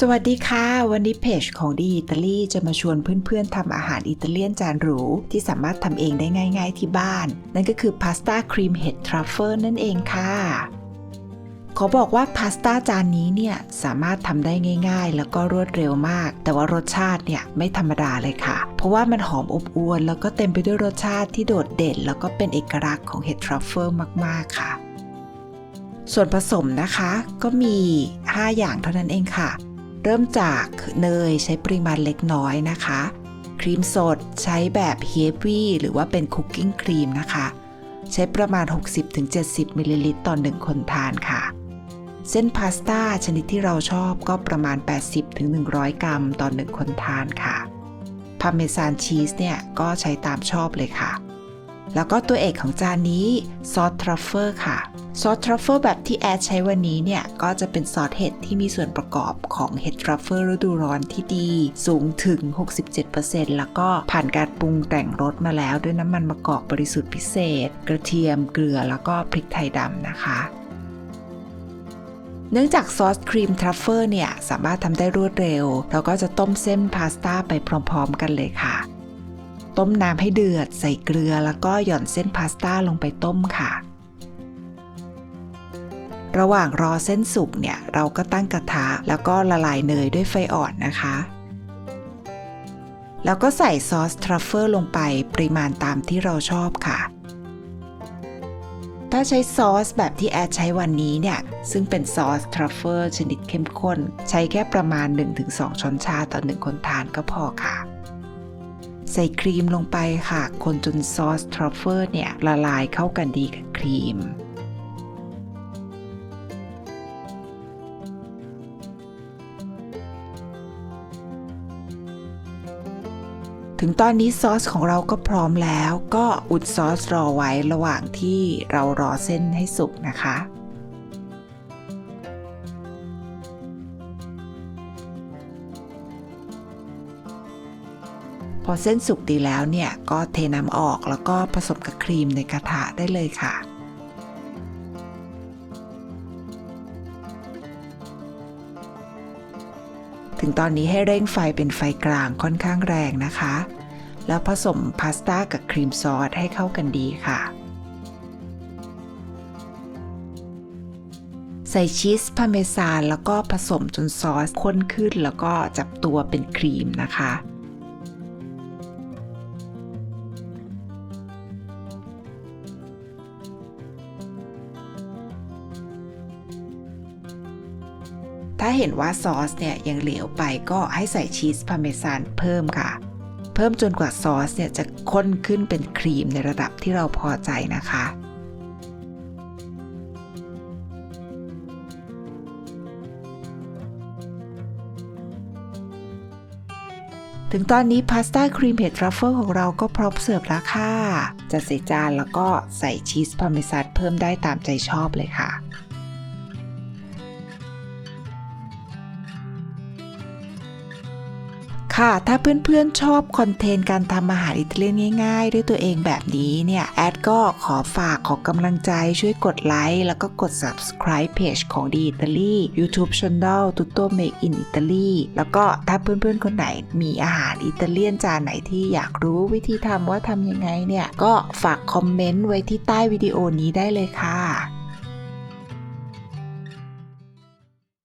สวัสดีค่ะ วันนี้เพจของดีอิตาลีจะมาชวนเพื่อนๆทำอาหารอิตาเลียนจานหรู ที่สามารถทำเองได้ง่ายๆที่บ้าน นั่นก็คือพาสต้าครีมเห็ดทรัฟเฟิลนั่นเองค่ะ ขอบอกว่าพาสต้าจานนี้เนี่ย สามารถทำได้ง่ายๆ แล้วก็รวดเร็วมาก แต่ว่ารสชาติเนี่ย ไม่ธรรมดาเลยค่ะ เพราะว่ามันหอมอบอวลแล้วก็เต็มไปด้วยรสชาติที่โดดเด่น แล้วก็เป็นเอกลักษณ์ของเห็ดทรัฟเฟิลมากๆค่ะ ส่วนผสมนะคะก็มี 5 อย่างเท่านั้นเองค่ะ เริ่มจากเนยใช้ปริมาณเล็กน้อยนะคะ ครีมสดใช้แบบเฮฟวี่หรือว่าเป็นคุกกิ้งครีมนะคะ ใช้ประมาณ 60-70มิลลิลิตรต่อ1คนทานค่ะ เส้นพาสต้าชนิดที่เราชอบก็ประมาณ 80-100 กรัมต่อ1คนทานค่ะพาเมซานชีสเนี่ยก็ใช้ตามชอบเลยค่ะ แล้วก็ตัวเอกของจานนี้ซอสทรัฟเฟิลค่ะ ซอสทรัฟเฟิลแบบที่แอดใช้วันนี้เนี่ย ก็จะเป็นซอสเห็ดที่มีส่วนประกอบของเห็ดทรัฟเฟิลฤดูร้อนที่ดี สูงถึง 67%แล้วก็ผ่านการปรุงแต่งรสมาแล้วด้วยน้ำมันมะกอกบริสุทธิ์พิเศษ กระเทียมเกลือแล้วก็พริกไทยดำนะคะเนื่องจากซอสครีมทรัฟเฟิลเนี่ย สามารถทำได้รวดเร็ว เราก็จะต้มเส้นพาสต้าไปพร้อมๆกันเลยค่ะ ต้มน้ำให้เดือด ใส่เกลือแล้วก็หย่อนเส้นพาสต้าลงไปต้มค่ะ ระหว่างรอเส้นสุกเนี่ยเราก็ตั้งกระทะแล้วก็ละลายเนยด้วยไฟอ่อนนะคะ แล้วก็ใส่ซอสทรัฟเฟิลลงไปปริมาณตามที่เราชอบค่ะถ้าใช้ซอสแบบที่แอดใช้วันนี้เนี่ย ซึ่งเป็นซอสทรัฟเฟิลชนิดเข้มข้น ใช้แค่ประมาณ 1-2 ช้อนชาต่อ 1 คนทานก็พอค่ะ ใส่ครีมลงไปค่ะ คนจนซอสทรัฟเฟิลเนี่ยละลายเข้ากันดีกับครีม ถึงตอนนี้ซอสของเราก็พร้อมแล้ว ก็อุดซอสรอไว้ระหว่างที่เรารอเส้นให้สุกนะคะ พอเส้นสุกดีแล้วเนี่ยก็เทน้ำออกแล้วก็ผสมกับครีมในกระทะได้เลยค่ะถึงตอนนี้ให้เร่งไฟเป็นไฟกลางค่อนข้างแรงนะคะ แล้วผสมพาสต้ากับครีมซอสให้เข้ากันดีค่ะ ใส่ชีสพาเมซานแล้วก็ผสมจนซอสข้นขึ้นแล้วก็จับตัวเป็นครีมนะคะ ถ้าเห็นว่าซอสเนี่ยยังเหลวไปก็ให้ใส่ชีสพาเมซานเพิ่มค่ะ เพิ่มจนกว่าซอสเนี่ยจะข้นขึ้นเป็นครีมในระดับที่เราพอใจนะคะถึงตอนนี้พาสต้าครีมเห็ดทรัฟเฟิลของเราก็พร้อมเสิร์ฟแล้วค่ะ จะใส่จานแล้วก็ใส่ชีสพาเมซานเพิ่มได้ตามใจชอบเลยค่ะ ค่ะ ถ้าเพื่อนๆชอบคอนเทนต์การทำอาหารอิตาเลียนง่ายๆ ด้วยตัวเองแบบนี้เนี่ย แอดก็ขอฝากขอกำลังใจช่วยกดไลค์แล้วก็กด subscribe page ของดีอิตาลี YouTube Channel Tutto Make in Italy แล้วก็ถ้าเพื่อนๆ คนไหนมีอาหารอิตาเลียนจานไหนที่อยากรู้วิธีทำว่าทำยังไงเนี่ย ก็ฝากคอมเมนต์ไว้ที่ใต้วิดีโอนี้ได้เลยค่ะ